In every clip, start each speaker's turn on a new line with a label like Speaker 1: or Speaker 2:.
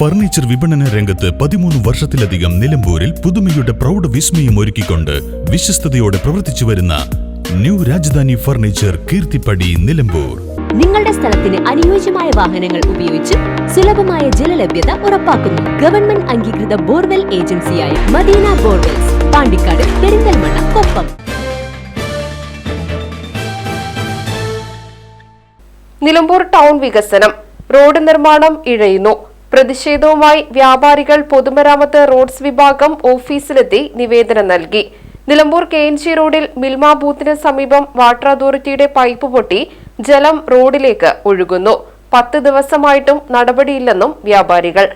Speaker 1: Furniture വിപണന രംഗത്ത് പതിമൂന്ന് വർഷത്തിലധികം നിലമ്പൂരിൽ പുതുമയുടെ പ്രൗഢ വിസ്മയം ഒരുക്കിക്കൊണ്ട് വിശ്വസ്തയോടെ പ്രവർത്തിച്ചു വരുന്ന ന്യൂ രാജധാനി ഫർണിച്ചർ കീർത്തിപ്പടി നിലമ്പൂർ.
Speaker 2: നിങ്ങളുടെ സ്ഥലത്തിന് അനുയോജ്യമായ വാഹനങ്ങൾ ഉപയോഗിച്ച് സുലഭമായ ജലലഭ്യത ഉറപ്പാക്കുന്നു. ഗവൺമെന്റ് അംഗീകൃത ബോർവെൽ ഏജൻസിയായ മദീന ബോർവെൽസ് പാണ്ടിക്കാട് പെരിന്തൽമണ്ണ കൊപ്പം.
Speaker 3: നിലമ്പൂർ ടൗൺ വികസനം. റോഡ് നിർമ്മാണം ഇഴയുന്നു. പ്രതിഷേധവുമായി വ്യാപാരികൾ പൊതുമരാമത്ത് റോഡ്സ് വിഭാഗം ഓഫീസിലെത്തി നിവേദനം നൽകി. നിലമ്പൂർ കെ എൻ ജി റോഡിൽ മിൽമ ബൂത്തിന് സമീപം വാട്ടർ അതോറിറ്റിയുടെ പൈപ്പ് പൊട്ടി ജലം റോഡിലേക്ക് ഒഴുകുന്നു. പത്ത് ദിവസമായിട്ടും നടപടിയില്ലെന്നും വ്യാപാരികൾ.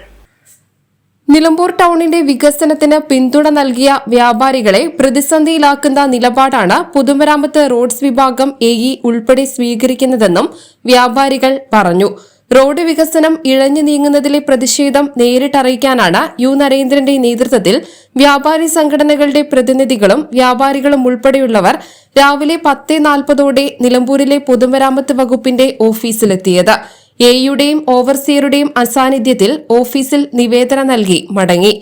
Speaker 3: നിലമ്പൂർ ടൗണിന്റെ വികസനത്തിന് പിന്തുണ നൽകിയ വ്യാപാരികളെ പ്രതിസന്ധിയിലാക്കുന്ന നിലപാടാണ് പൊതുമരാമത്ത് റോഡ്സ് വിഭാഗം എ ഇ ഉൾപ്പെടെ സ്വീകരിക്കുന്നതെന്നും വ്യാപാരികൾ പറഞ്ഞു. റോഡ് വികസനം ഇഴഞ്ഞു നീങ്ങുന്നതിലെ പ്രതിഷേധം നേരിട്ടറിയിക്കാനാണ് യു നരേന്ദ്രന്റെ നേതൃത്വത്തിൽ വ്യാപാരി സംഘടനകളുടെ പ്രതിനിധികളും വ്യാപാരികളും ഉൾപ്പെടെയുള്ളവർ രാവിലെ പത്ത് നാൽപ്പതോടെ നിലമ്പൂരിലെ പൊതുമരാമത്ത് വകുപ്പിന്റെ ഓഫീസിലെത്തിയത്. എയുടെയും ഓവർസിയറുടെയും അസാന്നിധ്യത്തിൽ ഓഫീസിൽ നിവേദനം നൽകി മടങ്ങി.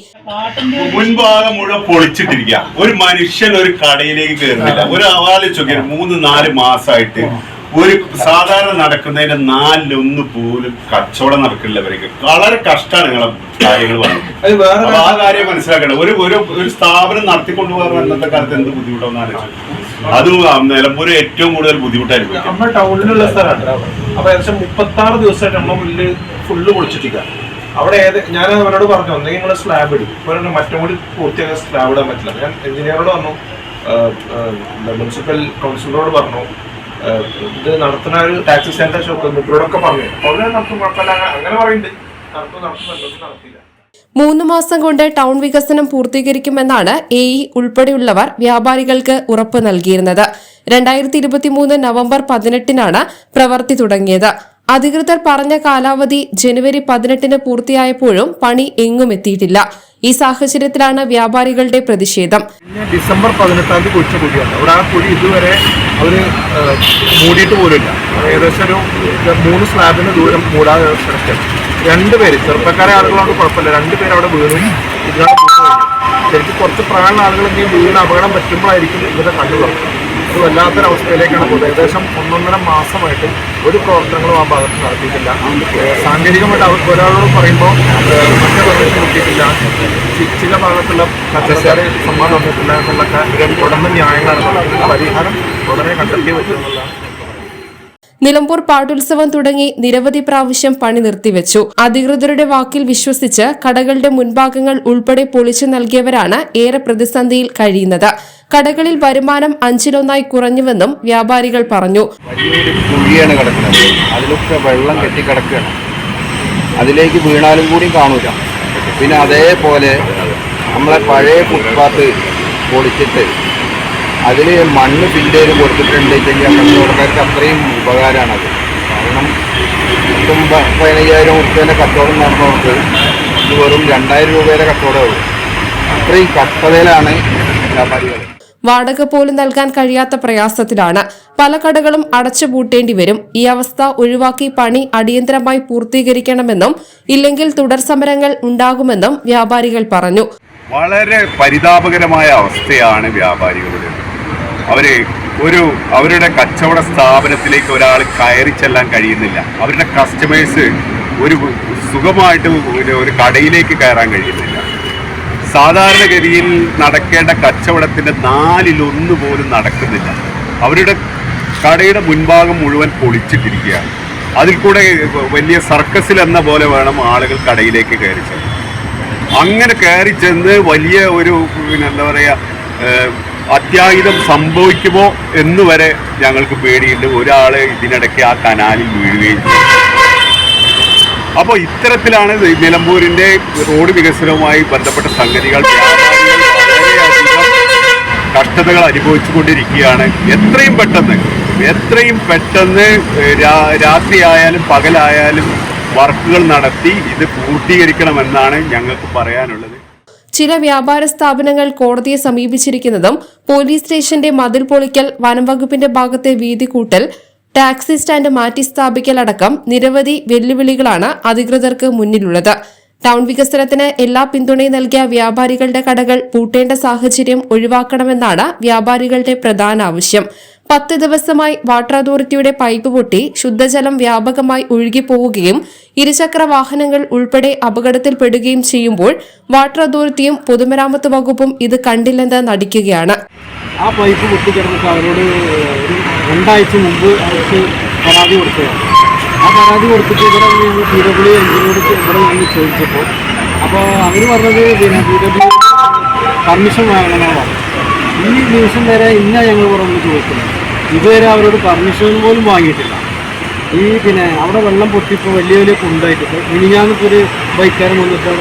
Speaker 4: മുൻഭാഗം മുഴുവൻ പൊളിച്ചിട്ടിരിക്കുക ഒരു മനുഷ്യൻ ഒരു കടയിലേക്ക് കയറുന്നില്ല. ഒരു ആലോചിച്ചൊക്കെ മൂന്ന് നാല് മാസമായിട്ട് ഒരു സാധാരണ നടക്കുന്നതിന്റെ നാലിലൊന്ന് പോലും കച്ചവടം നടക്കില്ലവർക്ക് വളരെ കഷ്ടമാണ് നിങ്ങളെ കാര്യങ്ങൾ പറഞ്ഞത് ആ കാര്യം മനസ്സിലാക്കണം. ഒരു ഒരു ഒരു സ്ഥാപനം നടത്തിക്കൊണ്ടു പോകാൻ കാലത്ത് എന്ത് ബുദ്ധിമുട്ടാണെന്ന് ആലോചിച്ചു അതും നിലമ്പൂര് ഏറ്റവും കൂടുതൽ ബുദ്ധിമുട്ടായിരിക്കും
Speaker 5: നമ്മുടെ ടൗണിലുള്ള സ്ഥലമാണ്. അപ്പൊ ഏകദേശം മുപ്പത്തി ആറ് ദിവസമായിട്ട് നമ്മുടെ മുന്നിൽ ഫുള്ള് പൊളിച്ചിട്ടില്ല അവിടെ ഏത് ഞാൻ അവരോട് പറഞ്ഞു ഒന്നെങ്കിൽ നിങ്ങൾ സ്ലാബ് ഇടും. ഇപ്പൊ പറഞ്ഞു മറ്റും കൂടി പൂർത്തിയാക്കാൻ സ്ലാബ് ഇടാൻ പറ്റില്ല. ഞാൻ എഞ്ചിനീയറോട് പറഞ്ഞു മുനിസിപ്പൽ കൗൺസിലറോട് പറഞ്ഞു ഇത് നടത്തുന്ന ഒരു ടാക്സി സെന്റർ ഷോപ്പ് ഇവരോടൊക്കെ പറഞ്ഞു. അവിടെ നടത്തും കുഴപ്പമില്ല. അങ്ങനെ- പറയുന്നുണ്ട്. നടത്തും നടത്തുന്നുണ്ട് നടത്തിയില്ല.
Speaker 3: മൂന്ന് മാസം കൊണ്ട് ടൗൺ വികസനം പൂർത്തീകരിക്കുമെന്നാണ് എ ഇ ഉൾപ്പെടെയുള്ളവർ വ്യാപാരികൾക്ക് ഉറപ്പ് നൽകിയിരുന്നത്. രണ്ടായിരത്തി ഇരുപത്തിമൂന്ന് നവംബർ പതിനെട്ടിനാണ് പ്രവൃത്തി തുടങ്ങിയത്. അധികൃതർ പറഞ്ഞ കാലാവധി ജനുവരി പതിനെട്ടിന് പൂർത്തിയായപ്പോഴും പണി എങ്ങും എത്തിയിട്ടില്ല. ഈ സാഹചര്യത്തിലാണ് വ്യാപാരികളുടെ പ്രതിഷേധം.
Speaker 5: ഡിസംബർ പതിനെട്ടാം തീയതി കുഴിച്ച കുഴിയാണ് അവിടെ ആ കുഴി ഇതുവരെ അവർ മൂടിയിട്ട് പോലുമില്ല. ഏകദേശം ഒരു മൂന്ന് സ്ലാബിന് ദൂരം മൂടാതെ രണ്ട് പേര് ചെറുപ്പക്കാരെ ആളുകളോട് കുഴപ്പമില്ല. രണ്ട് പേര് അവിടെ വീണു. കഴിഞ്ഞു ശരിക്കും കുറച്ച് പ്രായമുള്ള ആളുകൾ വീണ് അപകടം പറ്റുമ്പോഴായിരിക്കും ഇവരുടെ കണ്ണു ഇത് വല്ലാത്തൊരവസ്ഥയിലേക്കാണ് പോകുന്നത്. ഏകദേശം ഒന്നൊന്നര മാസമായിട്ട് ഒരു പ്രവർത്തനങ്ങളും ആ ഭാഗത്ത് നടത്തിയിട്ടില്ല. സാങ്കേതികമായിട്ട് അവർക്ക് ഒരാളോട് പറയുമ്പോൾ മറ്റേ പെർമിഷൻ കിട്ടിയിട്ടില്ല ചില ഭാഗത്തുള്ള കച്ചവടക്കാരെ സമ്മാനം വന്നിട്ടില്ല എന്നുള്ള തുടർന്ന് ന്യായങ്ങളാണ് പരിഹാരം ഉടനെ കണ്ടെത്തിയേ പറ്റുമെന്നുള്ളതാണ്
Speaker 3: നിലമ്പൂർ പാട്ടുത്സവം തുടങ്ങി നിരവധി പ്രാവശ്യം പണി നിർത്തിവെച്ചു. അധികൃതരുടെ വാക്കിൽ വിശ്വസിച്ച് കടകളുടെ മുൻഭാഗങ്ങൾ ഉൾപ്പെടെ പൊളിച്ചു നൽകിയവരാണ് ഏറെ പ്രതിസന്ധിയിൽ കഴിയുന്നത്. കടകളിൽ വരുമാനം അഞ്ചിലൊന്നായി കുറഞ്ഞുവെന്നും വ്യാപാരികൾ പറഞ്ഞു.
Speaker 6: അതിലൊക്കെ വെള്ളം കെട്ടിക്കിടക്കുകയാണ്. അതിലേക്ക് വീണാലും കൂടി കാണൂല. പിന്നെ അതേപോലെ നമ്മളെ പഴയ ഫുട്പാത്ത് പൊളിച്ചിട്ട് അതിൽ മണ്ണ് ചെയ്ത് കൊടുത്തിട്ടുണ്ടെങ്കിൽ കച്ചവടക്കാർക്ക് അത്രയും ഉപകാരമാണത് കാരണം പതിനയ്യായിരം ഉറുപ്പ്യേന്റെ കച്ചവടം നടന്നവർക്ക് ഇത് വെറും രണ്ടായിരം രൂപയുടെ കച്ചവടമുള്ളൂ അത്രയും കഷ്ടതയിലാണ് വ്യാപാരികൾ
Speaker 3: വാടക പോലും നൽകാൻ കഴിയാത്ത പ്രയാസത്തിലാണ്. പല കടകളും അടച്ചുപൂട്ടേണ്ടി വരും. ഈ അവസ്ഥ ഒഴിവാക്കി പണി അടിയന്തരമായി പൂർത്തീകരിക്കണമെന്നും ഇല്ലെങ്കിൽ തുടർ സമരങ്ങൾ ഉണ്ടാകുമെന്നും വ്യാപാരികൾ പറഞ്ഞു.
Speaker 4: വളരെ പരിതാപകരമായ അവസ്ഥയാണ് വ്യാപാരികളുടെ. അവർ ഒരു അവരുടെ കച്ചവട സ്ഥാപനത്തിലേക്ക് ഒരാൾ കയറി ചെല്ലാൻ കഴിയുന്നില്ല. അവരുടെ കസ്റ്റമേഴ്സ് ഒരു സുഖമായിട്ട് ഒരു കടയിലേക്ക് കയറാൻ കഴിയുന്നില്ല. സാധാരണഗതിയിൽ നടക്കേണ്ട കച്ചവടത്തിന്റെ നാലിലൊന്ന് പോലും നടക്കുന്നില്ല. അവരുടെ കടയുടെ മുൻഭാഗം മുഴുവൻ പൊളിച്ചിട്ടിരിക്കുകയാണ്. അതിൽ കൂടെ വലിയ സർക്കസിൽ എന്ന പോലെ വേണം ആളുകൾ കടയിലേക്ക് കയറി ചെല്ലാൻ അങ്ങനെ കയറി ചെന്ന് വലിയ ഒരു പിന്നെ എന്താ പറയുക അത്യാഹിതം സംഭവിക്കുമോ എന്ന് വരെ ഞങ്ങൾക്ക് പേടിയുണ്ട്. ഒരാൾ ഇതിനിടയ്ക്ക് ആ കനാലിൽ വീഴുകയും ചെയ്തു. അപ്പോൾ ഇത്തരത്തിലാണ് ഇത് നിലമ്പൂരിന്റെ റോഡ് വികസനവുമായി ബന്ധപ്പെട്ട സംഗതികൾ കഷ്ടതകൾ അനുഭവിച്ചുകൊണ്ടിരിക്കുകയാണ്. എത്രയും പെട്ടെന്ന് എത്രയും പെട്ടെന്ന് രാത്രിയായാലും പകലായാലും വർക്കുകൾ നടത്തി ഇത് പൂർത്തീകരിക്കണമെന്നാണ് ഞങ്ങൾക്ക് പറയാനുള്ളത്.
Speaker 3: ചില വ്യാപാര സ്ഥാപനങ്ങൾ കോടതിയെ സമീപിച്ചിരിക്കുന്നതും പോലീസ് സ്റ്റേഷന്റെ മതിൽ പൊളിക്കൽ വനംവകുപ്പിന്റെ ഭാഗത്തെ വീതി കൂട്ടൽ ടാക്സി സ്റ്റാൻഡ് മാറ്റി സ്ഥാപിക്കലടക്കം നിരവധി വെല്ലുവിളികളാണ് അധികൃതർക്ക് മുന്നിലുള്ളത്. ടൗൺ വികസനത്തിന് എല്ലാ പിന്തുണയും നൽകിയ വ്യാപാരികളുടെ കടകൾ പൂട്ടേണ്ട സാഹചര്യം ഒഴിവാക്കണമെന്നാണ് വ്യാപാരികളുടെ പ്രധാന ആവശ്യം. പത്ത് ദിവസമായി വാട്ടർ അതോറിറ്റിയുടെ പൈപ്പ് പൊട്ടി ശുദ്ധജലം വ്യാപകമായി ഒഴുകിപ്പോവുകയും ഇരുചക്ര വാഹനങ്ങൾ ഉൾപ്പെടെ അപകടത്തിൽപ്പെടുകയും ചെയ്യുമ്പോൾ വാട്ടർ അതോറിറ്റിയും പൊതുമരാമത്ത് വകുപ്പും ഇത് കണ്ടില്ലെന്ന് നടിക്കുകയാണ്.
Speaker 7: ആ പൈപ്പ് രണ്ടാഴ്ച മുമ്പ് പരാതി കൊടുത്തതാണ്. ആ പരാതി കൊടുത്തിട്ട് ഇവിടെ ചോദിച്ചപ്പോൾ അപ്പോൾ അവർ പറഞ്ഞത് പിന്നെ പി ഡബ്ല്യു പെർമിഷൻ പറഞ്ഞത് ഈ നിമിഷം വരെ ഇന്ന ഞങ്ങൾ വന്ന് ചോദിക്കുന്നത് ഇതുവരെ അവരോട് പെർമിഷൻ പോലും വാങ്ങിയിട്ടില്ല. ഈ പിന്നെ അവിടെ വെള്ളം പൊട്ടിപ്പോൾ വലിയ വലിയ കുണ്ടായിട്ടിപ്പോൾ മിനിഞ്ഞാന്നിപ്പോൾ ഒരു ബൈക്കാരൻ വന്നിട്ട്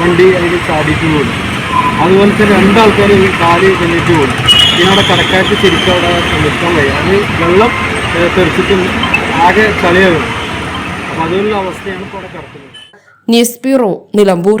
Speaker 7: വണ്ടി അതിൽ ചാടിയിട്ട് പോയി അതുപോലെ തന്നെ രണ്ടാൾക്കാർ കാൽ ചെന്നിട്ട് പോകും പിന്നെ അവിടെ കടക്കാർക്ക് ശരിക്കും അവിടെ നിൽക്കാൻ കഴിയും അത് വെള്ളം തെറിച്ചിട്ടും ആകെ ചളിയാകും അപ്പോൾ അതുപോലുള്ള അവസ്ഥയാണ് ഇപ്പോൾ അവിടെ കിടക്കുന്നത്.
Speaker 3: News bureau Nilambur.